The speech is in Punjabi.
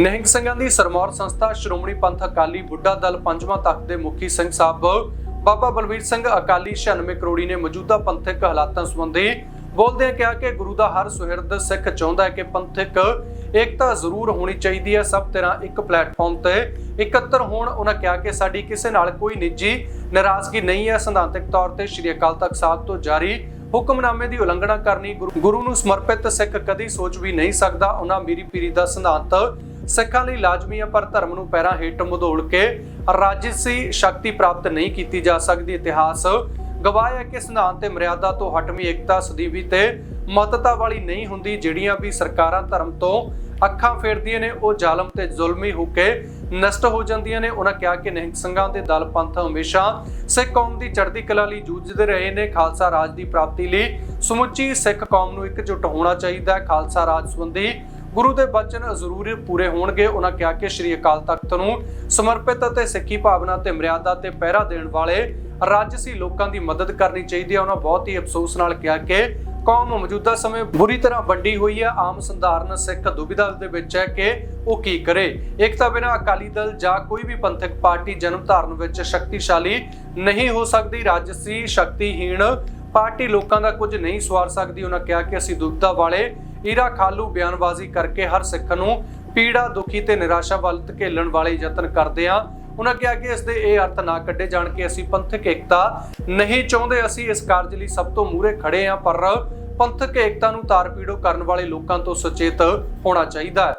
ਨਿਹੰਗ ਸਿੰਘਾਂ ਦੀ ਸਰਮੌਰ ਸੰਸਥਾ ਸ਼੍ਰੋਮਣੀ ਪੰਥ ਅਕਾਲੀ ਬੁੱਢਾ ਦਲ ਪੰਜਵਾਂ ਤਖਤ ਦੇ ਮੁਖੀ ਸਿੰਘ ਸਾਹਿਬ, ਬਾਬਾ ਬਲਵੀਰ ਸਿੰਘ ਅਕਾਲੀ 96 ਕਰੋੜੀ ਨੇ ਮੌਜੂਦਾ ਪੰਥਕ ਹਾਲਾਤਾਂ ਸੰਬੰਧੀ ਬੋਲਦਿਆਂ ਕਿਹਾ ਕਿ ਗੁਰੂ ਦਾ ਹਰ ਸੁਹਿਰਦ ਸਿੱਖ ਚਾਹੁੰਦਾ ਹੈ ਕਿ ਪੰਥਕ ਏਕਤਾ ਜ਼ਰੂਰ ਹੋਣੀ ਚਾਹੀਦੀ ਹੈ। ਸਭ ਤਰ੍ਹਾਂ ਇੱਕ ਪਲੇਟਫਾਰਮ ਤੇ ਇਕੱਤਰ ਹੋਣ। ਉਹਨਾਂ ਕਿਹਾ ਕਿ ਸਾਡੀ ਕਿਸੇ ਨਾਲ ਕੋਈ ਨਿੱਜੀ ਨਾਰਾਜ਼ਗੀ ਨਹੀਂ ਹੈ। ਸਿਧਾਂਤਕ ਤੌਰ ਤੇ ਸ਼੍ਰੀ ਅਕਾਲ ਤਖਤ ਸਾਹਿਬ ਤੋਂ ਜਾਰੀ ਹੁਕਮਨਾਮੇ ਦੀ ਉਲੰਘਣਾ ਕਰਨੀ ਗੁਰੂ- ਗੁਰੂ ਨੂੰ ਸਮਰਪਿਤ ਸਿੱਖ ਕਦੀ ਸੋਚ ਵੀ ਨਹੀਂ ਸਕਦਾ। ਉਹਨਾਂ ਮੀਰੀ ਪੀਰੀ ਦਾ ਸਿਧਾਂਤ ਸਿੱਖਾਂ ਲਈ ਲਾਜ਼ਮੀ ਹੈ ਪਰ ਧਰਮ ਨੂੰ ਪੈਰਾਂ ਹੇਠ ਮਧੋਲ ਕੇ ਰਾਜਸੀ ਸ਼ਕਤੀ ਪ੍ਰਾਪਤ ਨਹੀਂ ਕੀਤੀ ਜਾ ਸਕਦੀ। ਇਤਿਹਾਸ ਗਵਾਹ ਹੈ ਕਿ ਸਿਧਾਂਤ ਤੇ ਮਰਿਆਦਾ ਤੋਂ ਹਟਵੀਂ ਏਕਤਾ ਸਦੀਵੀ ਤੇ ਮਤਤਾ ਵਾਲੀ ਨਹੀਂ ਹੁੰਦੀ, ਜਿਹੜੀਆਂ ਵੀ ਸਰਕਾਰਾਂ ਧਰਮ ਤੋਂ ਅੱਖਾਂ ਫੇਰਦੀਆਂ ਨੇ, ਉਹ ਜ਼ਾਲਮ ਤੇ ਜ਼ੁਲਮੀ ਹੋ ਕੇ ਨਸ਼ਟ ਹੋ ਜਾਂਦੀਆਂ ਨੇ। ਉਹਨਾਂ ਕਿਹਾ ਕਿ ਨਿਹੰਗ ਸਿੰਘਾਂ ਦੇ ਦਲ ਪੰਥ ਹਮੇਸ਼ਾ ਸਿੱਖ ਕੌਮ ਦੀ ਚੜ੍ਹਦੀ ਕਲਾ ਲਈ ਜੂਝਦੇ ਰਹੇ ਨੇ। ਖਾਲਸਾ ਰਾਜ ਦੀ ਪ੍ਰਾਪਤੀ ਲਈ ਸਮੁੱਚੀ ਸਿੱਖ ਕੌਮ ਨੂੰ ਇਕਜੁੱਟ ਹੋਣਾ ਚਾਹੀਦਾ ਹੈ। ਖਾਲਸਾ ਰਾਜ ਸੰਬੰਧੀ ਗੁਰੂ ਦੇ ਬਚਨ ਜ਼ਰੂਰ ਪੂਰੇ ਹੋਣਗੇ। ਉਹਨਾਂ ਕਿਹਾ ਕਿ ਸ੍ਰੀ ਅਕਾਲ ਤਖਤ ਨੂੰ ਸਮਰਪਿਤ ਅਤੇ ਸਿੱਖੀ ਭਾਵਨਾ ਤੇ ਮਰਿਆਦਾ ਤੇ ਪਹਿਰਾ ਦੇਣ ਵਾਲੇ ਰਾਜਸੀ ਲੋਕਾਂ ਦੀ ਮਦਦ ਕਰਨੀ ਚਾਹੀਦੀ ਹੈ। ਉਹਨਾਂ ਬਹੁਤ ਹੀ ਅਫਸੋਸ ਨਾਲ ਕਿਹਾ ਕਿ ਕੌਮ ਮੌਜੂਦਾ ਸਮੇਂ ਬੁਰੀ ਤਰ੍ਹਾਂ ਵੰਡੀ ਹੋਈ ਹੈ। ਆਮ ਸੰਧਾਰਨ ਸਿੱਖ ਦੁਬਿਧਾ ਦੇ ਵਿੱਚ ਹੈ ਕਿ ਉਹ ਕੀ ਕਰੇ। ਇੱਕ ਤਾਂ ਬਿਨਾਂ ਅਕਾਲੀ ਦਲ ਜਾਂ ਕੋਈ ਵੀ ਪੰਥਕ ਪਾਰਟੀ ਜਨਮ ਧਾਰਨ ਵਿੱਚ ਸ਼ਕਤੀਸ਼ਾਲੀ ਨਹੀਂ ਹੋ ਸਕਦੀ। ਰਾਜਸੀ ਸ਼ਕਤੀਹੀਣ ਪਾਰਟੀ ਲੋਕਾਂ ਦਾ ਕੁਝ ਨਹੀਂ ਸਵਾਰ ਸਕਦੀ, ਉਹਨਾਂ ਕਿਹਾ ਕਿ ਅਸੀਂ ਦੁਬਿਧਾ ਵਾਲੇ ਈਰਾ ਖਾਲੂ ਬਿਆਨਬਾਜ਼ੀ ਕਰਕੇ ਹਰ ਸਿੱਖ ਨੂੰ ਪੀੜਾ, ਦੁਖੀ ਤੇ ਨਿਰਾਸ਼ਾ ਵੱਲ ਧਕੇਲਣ ਵਾਲੇ ਯਤਨ ਕਰਦੇ ਆ ਉਹਨਾਂ ਕਿਹਾ ਕਿ ਇਸ ਦੇ ਇਹ ਅਰਥ ਨਾ ਕੱਢੇ ਜਾਣ ਕਿ ਅਸੀਂ ਪੰਥਕ ਏਕਤਾ ਨਹੀਂ ਚਾਹੁੰਦੇ, ਅਸੀਂ ਇਸ ਕਾਰਜ ਲਈ ਸਭ ਤੋਂ ਮੂਹਰੇ ਖੜੇ ਆ ਪਰ ਪੰਥਕ ਏਕਤਾ ਨੂੰ ਤਾਰ ਪੀੜੋ ਕਰਨ ਵਾਲੇ ਲੋਕਾਂ ਤੋਂ ਸੁਚੇਤ ਹੋਣਾ ਚਾਹੀਦਾ ਹੈ।